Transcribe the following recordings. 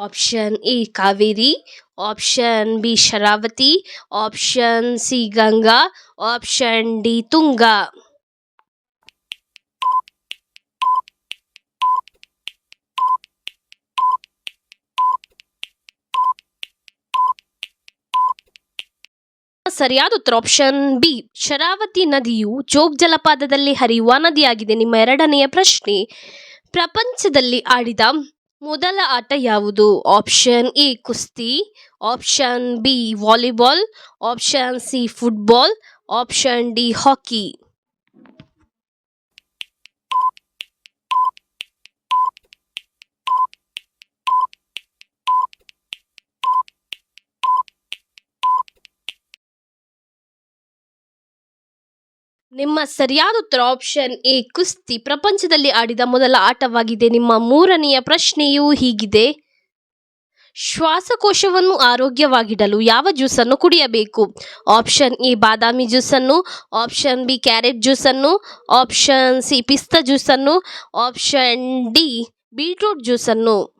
Option A Kaveri option B Sharavati option C Ganga option D Tunga ಸರಿಯಾದ ಉತ್ತರ option B Sharavati ನದಿಯು ಜೋಗ್ ಜಲಪಾತದಲ್ಲಿ ಹರಿಯುವ ನದಿಯಾಗಿದೆ. ನಿಮ್ಮ ಎರಡನೆಯ ಪ್ರಶ್ನೆ. ಪ್ರಪಂಚದಲ್ಲಿ ಆಡಿದ ಮೊದಲ ಆಟ ಯಾವುದು? ಆಪ್ಷನ್ ಎ ಕುಸ್ತಿ, option B volleyball, option C football, option D hockey. ನಿಮ್ಮ ಸರಿಯಾದ ಉತ್ತರ ಆಪ್ಷನ್ ಎ, ಕುಸ್ತಿ. ಪ್ರಪಂಚದಲ್ಲಿ ಆಡಿದ ಮೊದಲ ಆಟವಾಗಿದೆ. ನಿಮ್ಮ ಮೂರನೆಯ ಪ್ರಶ್ನೆಯು ಹೀಗಿದೆ. ಶ್ವಾಸಕೋಶವನ್ನು ಆರೋಗ್ಯವಾಗಿಡಲು ಯಾವ ಜ್ಯೂಸನ್ನು ಕುಡಿಯಬೇಕು? ಆಪ್ಷನ್ ಎ, ಬಾದಾಮಿ ಜ್ಯೂಸನ್ನು ಆಪ್ಷನ್ ಬಿ ಕ್ಯಾರೆಟ್ ಜ್ಯೂಸನ್ನು ಆಪ್ಷನ್ ಸಿ, ಪಿಸ್ತಾ ಜ್ಯೂಸನ್ನು ಆಪ್ಷನ್ ಡಿ ಬೀಟ್ರೂಟ್ ಜ್ಯೂಸನ್ನು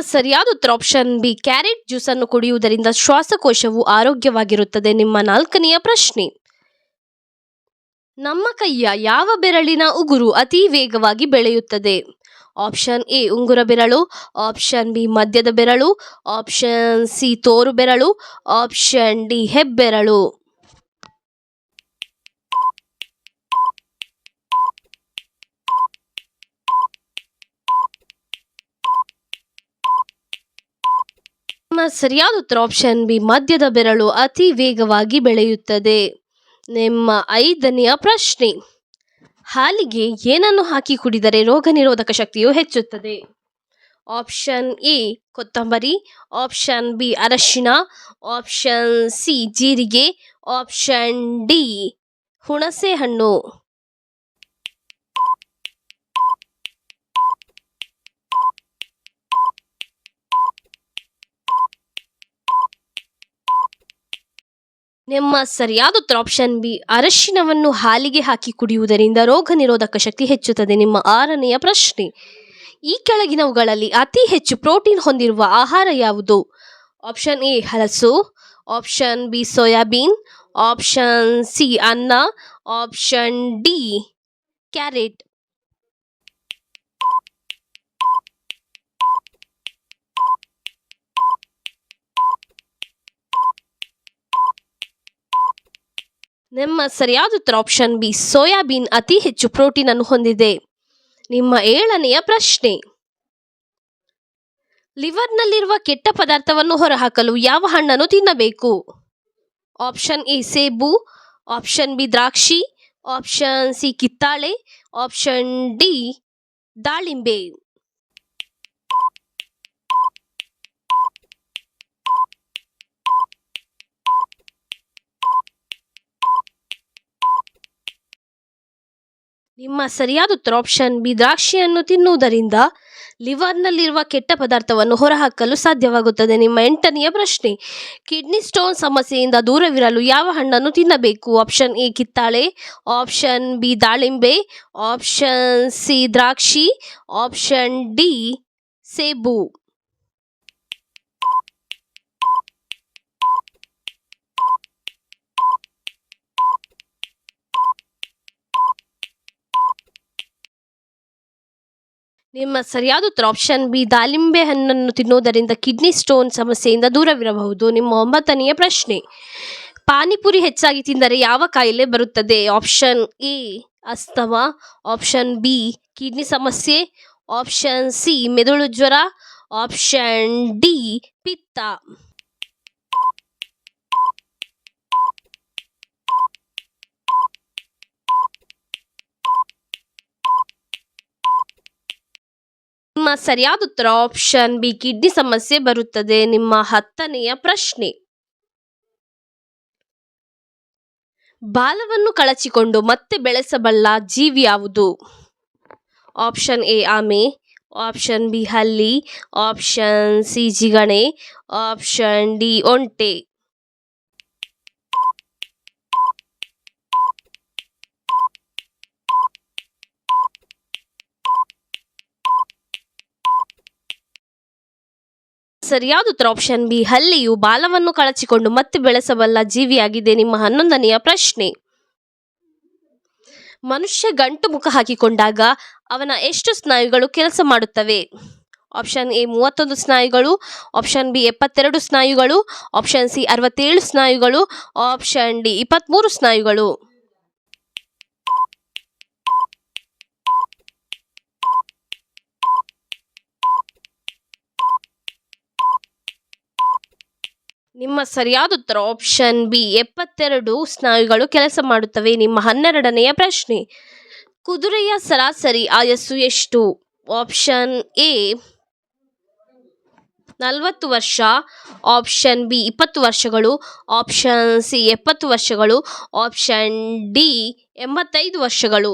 ಸರಿಯಾದ ಉತ್ತರ ಆಪ್ಷನ್ ಬಿ ಕ್ಯಾರೆಟ್ ಜ್ಯೂಸನ್ನು ಕುಡಿಯುವುದರಿಂದ ಶ್ವಾಸಕೋಶವು ಆರೋಗ್ಯವಾಗಿರುತ್ತದೆ. ನಿಮ್ಮ ನಾಲ್ಕನೆಯ ಪ್ರಶ್ನೆ. ನಮ್ಮ ಕೈಯ ಯಾವ ಬೆರಳಿನ ಉಗುರು ಅತಿ ವೇಗವಾಗಿ ಬೆಳೆಯುತ್ತದೆ? ಆಪ್ಷನ್ ಎ ಉಂಗುರ ಬೆರಳು. ಆಪ್ಷನ್ ಬಿ ಮಧ್ಯದ ಬೆರಳು. ಆಪ್ಷನ್ ಸಿ ತೋರು ಬೆರಳು. ಆಪ್ಷನ್ ಡಿ ಹೆಬ್ಬೆರಳು. ನಿಮ್ಮ ಸರಿಯಾದ ಉತ್ತರ ಆಪ್ಷನ್ ಬಿ ಮಧ್ಯದ ಬೆರಳು ಅತಿ ವೇಗವಾಗಿ ಬೆಳೆಯುತ್ತದೆ. ನಿಮ್ಮ ಐದನೆಯ ಪ್ರಶ್ನೆ. ಹಾಲಿಗೆ ಏನನ್ನು ಹಾಕಿ ಕುಡಿದರೆ ರೋಗ ನಿರೋಧಕ ಶಕ್ತಿಯು ಹೆಚ್ಚುತ್ತದೆ? ಆಪ್ಷನ್ ಎ ಕೊತ್ತಂಬರಿ. ಆಪ್ಷನ್ ಬಿ ಅರಶಿನ ಆಪ್ಷನ್ ಸಿ ಜೀರಿಗೆ. ಆಪ್ಷನ್ ಡಿ ಹುಣಸೆ ಹಣ್ಣು ನಿಮ್ಮ ಸರಿಯಾದ ಉತ್ತರ ಆಪ್ಷನ್ ಬಿ ಅರಶಿನವನ್ನು ಹಾಲಿಗೆ ಹಾಕಿ ಕುಡಿಯುವುದರಿಂದ ರೋಗ ನಿರೋಧಕ ಶಕ್ತಿ ಹೆಚ್ಚುತ್ತದೆ. ನಿಮ್ಮ ಆರನೆಯ ಪ್ರಶ್ನೆ, ಈ ಕೆಳಗಿನವುಗಳಲ್ಲಿ ಅತಿ ಹೆಚ್ಚು ಪ್ರೋಟೀನ್ ಹೊಂದಿರುವ ಆಹಾರ ಯಾವುದು? ಆಪ್ಷನ್ ಎ ಹಲಸು option B soybean option C ಅನ್ನ ಆಪ್ಷನ್ ಡಿ ಕ್ಯಾರೆಟ್. ನಿಮ್ಮ ಸರಿಯಾದ ಉತ್ತರ ಆಪ್ಷನ್ ಬಿ ಸೋಯಾಬೀನ್ ಅತಿ ಹೆಚ್ಚು ಪ್ರೋಟೀನ್ ಅನ್ನು ಹೊಂದಿದೆ. ನಿಮ್ಮ ಏಳನೆಯ ಪ್ರಶ್ನೆ. ಲಿವರ್ನಲ್ಲಿರುವ ಕೆಟ್ಟ ಪದಾರ್ಥವನ್ನು ಹೊರಹಾಕಲು ಯಾವ ಹಣ್ಣನ್ನು ತಿನ್ನಬೇಕು? ಆಪ್ಷನ್ ಎ ಸೇಬು. ಆಪ್ಷನ್ ಬಿ ದ್ರಾಕ್ಷಿ. ಆಪ್ಷನ್ ಸಿ ಕಿತ್ತಾಳೆ. ಆಪ್ಷನ್ ಡಿ ದಾಳಿಂಬೆ. ನಿಮ್ಮ ಸರಿಯಾದ ಉತ್ತರ ಆಪ್ಷನ್ ಬಿ, ದ್ರಾಕ್ಷಿಯನ್ನು ತಿನ್ನುವುದರಿಂದ ಲಿವರ್ನಲ್ಲಿರುವ ಕೆಟ್ಟ ಪದಾರ್ಥವನ್ನು ಹೊರಹಾಕಲು ಸಾಧ್ಯವಾಗುತ್ತದೆ. ನಿಮ್ಮ ಎಂಟನೆಯ ಪ್ರಶ್ನೆ, ಕಿಡ್ನಿ ಸ್ಟೋನ್ ಸಮಸ್ಯೆಯಿಂದ ದೂರವಿರಲು ಯಾವ ಹಣ್ಣನ್ನು ತಿನ್ನಬೇಕು? ಆಪ್ಷನ್ ಎ, ಕಿತ್ತಾಳೆ ಆಪ್ಷನ್ ಬಿ, ದಾಳಿಂಬೆ ಆಪ್ಷನ್ ಸಿ, ದ್ರಾಕ್ಷಿ ಆಪ್ಷನ್ ಡಿ, ಸೇಬು. ನಿಮ್ಮ ಸರಿಯಾದ ಉತ್ತರ ಆಪ್ಷನ್ ಬಿ ದಾಳಿಂಬೆ ಹಣ್ಣನ್ನು ತಿನ್ನುವುದರಿಂದ ಕಿಡ್ನಿ ಸ್ಟೋನ್ ಸಮಸ್ಯೆಯಿಂದ ದೂರವಿರಬಹುದು. ನಿಮ್ಮ ಒಂಬತ್ತನೆಯ ಪ್ರಶ್ನೆ, ಪಾನಿಪುರಿ ಹೆಚ್ಚಾಗಿ ತಿಂದರೆ ಯಾವ ಕಾಯಿಲೆ ಬರುತ್ತದೆ? Option A asthma. Option B kidney ಸಮಸ್ಯೆ. ಆಪ್ಷನ್ ಸಿ ಮೆದುಳು ಜ್ವರ. ಆಪ್ಷನ್ ಡಿ ಪಿತ್ತ. ನಿಮ್ಮ ಸರಿಯಾದ ಉತ್ತರ ಆಪ್ಷನ್ ಬಿ ಕಿಡ್ನಿ ಸಮಸ್ಯೆ ಬರುತ್ತದೆ. ನಿಮ್ಮ ಹತ್ತನೆಯ ಪ್ರಶ್ನೆ. ಬಾಲವನ್ನು ಕಳಚಿಕೊಂಡು ಮತ್ತೆ ಬೆಳೆಸಬಲ್ಲ ಜೀವಿ ಯಾವುದು? ಆಪ್ಷನ್ ಎ ಆಮೆ. ಆಪ್ಷನ್ ಬಿ ಹಲ್ಲಿ. ಆಪ್ಷನ್ ಸಿ ಜಿಗಣೆ. ಆಪ್ಷನ್ ಡಿ ಒಂಟೆ. ಸರಿಯಾದ ಉತ್ತರ ಆಪ್ಷನ್ ಬಿ ಹಲ್ಲಿಯು ಬಾಲವನ್ನು ಕಳಚಿಕೊಂಡು ಮತ್ತೆ ಬೆಳೆಸಬಲ್ಲ ಜೀವಿಯಾಗಿದೆ. ನಿಮ್ಮ ಹನ್ನೊಂದನೆಯ ಪ್ರಶ್ನೆ. ಮನುಷ್ಯ ಗಂಟು ಮುಖ ಹಾಕಿಕೊಂಡಾಗ ಅವನ ಎಷ್ಟು ಸ್ನಾಯುಗಳು ಕೆಲಸ ಮಾಡುತ್ತವೆ? ಆಪ್ಷನ್ ಎ ಮೂವತ್ತೊಂದು ಸ್ನಾಯುಗಳು ಆಪ್ಷನ್ ಬಿ ಎಪ್ಪತ್ತೆರಡು ಸ್ನಾಯುಗಳು ಆಪ್ಷನ್ ಸಿ ಅರವತ್ತೇಳು ಸ್ನಾಯುಗಳು ಆಪ್ಷನ್ ಡಿ ಇಪ್ಪತ್ತ್ಮೂರು ಸ್ನಾಯುಗಳು. ನಿಮ್ಮ ಸರಿಯಾದ ಉತ್ತರ ಆಪ್ಷನ್ ಬಿ ಎಪ್ಪತ್ತೆರಡು ಸ್ನಾಯುಗಳು ಕೆಲಸ ಮಾಡುತ್ತವೆ. ನಿಮ್ಮ ಹನ್ನೆರಡನೆಯ ಪ್ರಶ್ನೆ, ಕುದುರೆಯ ಸರಾಸರಿ ಆಯಸ್ಸು ಎಷ್ಟು? ಆಪ್ಷನ್ ಎ ನಲವತ್ತು ವರ್ಷ. ಆಪ್ಷನ್ ಬಿ ಇಪ್ಪತ್ತು ವರ್ಷಗಳು. ಆಪ್ಷನ್ ಸಿ ಎಪ್ಪತ್ತು ವರ್ಷಗಳು. ಆಪ್ಷನ್ ಡಿ ಎಂಬತ್ತೈದು ವರ್ಷಗಳು.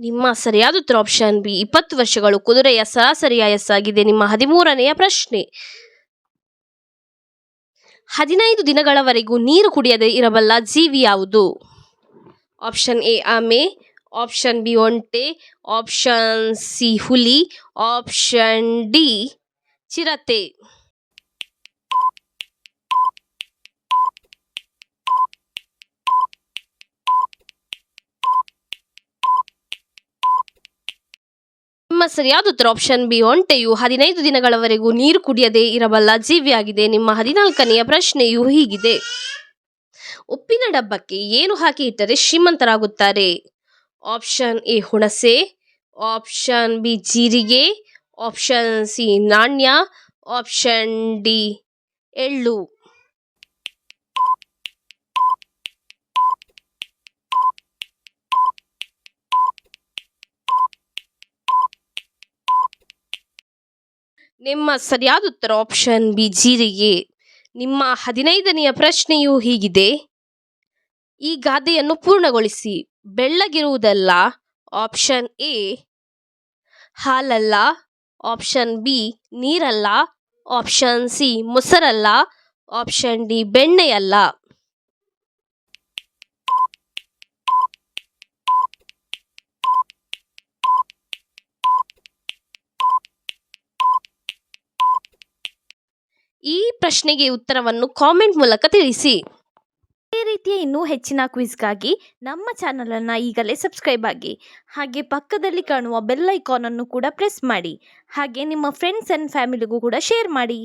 ನಿಮ್ಮ ಸರಿಯಾದ ಉತ್ತರ ಆಪ್ಷನ್ ಬಿ ಇಪ್ಪತ್ತು ವರ್ಷಗಳು ಕುದುರೆಯ ಸರಾಸರಿ ಆಯಸ್ಸಾಗಿದೆ. ನಿಮ್ಮ ಹದಿಮೂರನೆಯ ಪ್ರಶ್ನೆ. ಹದಿನೈದು ದಿನಗಳವರೆಗೂ ನೀರು ಕುಡಿಯದೆ ಇರಬಲ್ಲ ಜೀವಿ ಯಾವುದು? ಆಪ್ಷನ್ ಎ ಆಮೆ. ಆಪ್ಷನ್ ಬಿ ಒಂಟೆ. ಆಪ್ಷನ್ ಸಿ ಹುಲಿ. ಆಪ್ಷನ್ ಡಿ ಚಿರತೆ. ನಿಮ್ಮ ಸರಿಯಾದ ಉತ್ತರ ಆಪ್ಷನ್ ಬಿ ಒಂಟೆಯು ಹದಿನೈದು ದಿನಗಳವರೆಗೂ ನೀರು ಕುಡಿಯದೇ ಇರಬಲ್ಲ ಜೀವಿಯಾಗಿದೆ. ನಿಮ್ಮ ಹದಿನಾಲ್ಕನೆಯ ಪ್ರಶ್ನೆಯು ಹೀಗಿದೆ. ಉಪ್ಪಿನ ಡಬ್ಬಕ್ಕೆ ಏನು ಹಾಕಿ ಇಟ್ಟರೆ ಶ್ರೀಮಂತರಾಗುತ್ತಾರೆ? ಆಪ್ಷನ್ ಎ ಹುಣಸೆ. ಆಪ್ಷನ್ ಬಿ ಜೀರಿಗೆ. ಆಪ್ಷನ್ ಸಿ ನಾಣ್ಯ. ಆಪ್ಷನ್ ಡಿ ಎಳ್ಳು. ನಿಮ್ಮ ಸರಿಯಾದ ಉತ್ತರ ಆಪ್ಷನ್ ಬಿ ಜೀರಿಗೆ ನಿಮ್ಮ ಹದಿನೈದನೆಯ ಪ್ರಶ್ನೆಯು ಹೀಗಿದೆ. ಈ ಗಾದೆಯನ್ನು ಪೂರ್ಣಗೊಳಿಸಿ. ಬೆಳ್ಳಗಿರುವುದಲ್ಲ ಆಪ್ಷನ್ ಎ ಹಾಲಲ್ಲ ಆಪ್ಷನ್ ಬಿ ನೀರಲ್ಲ ಆಪ್ಷನ್ ಸಿ ಮೊಸರಲ್ಲ ಆಪ್ಷನ್ ಡಿ ಬೆಣ್ಣೆಯಲ್ಲ. ಈ ಪ್ರಶ್ನೆಗೆ ಉತ್ತರವನ್ನು ಕಾಮೆಂಟ್ ಮೂಲಕ ತಿಳಿಸಿ. ಇದೇ ರೀತಿಯ ಇನ್ನೂ ಹೆಚ್ಚಿನ ಕ್ವಿಜ್ಗಾಗಿ ನಮ್ಮ ಚಾನಲನ್ನು ಈಗಲೇ ಸಬ್ಸ್ಕ್ರೈಬ್ ಆಗಿ. ಹಾಗೆ ಪಕ್ಕದಲ್ಲಿ ಕಾಣುವ ಬೆಲ್ ಐಕಾನನ್ನು ಕೂಡ ಪ್ರೆಸ್ ಮಾಡಿ. ಹಾಗೆ ನಿಮ್ಮ ಫ್ರೆಂಡ್ಸ್ ಆ್ಯಂಡ್ ಫ್ಯಾಮಿಲಿಗೂ ಕೂಡ ಶೇರ್ ಮಾಡಿ.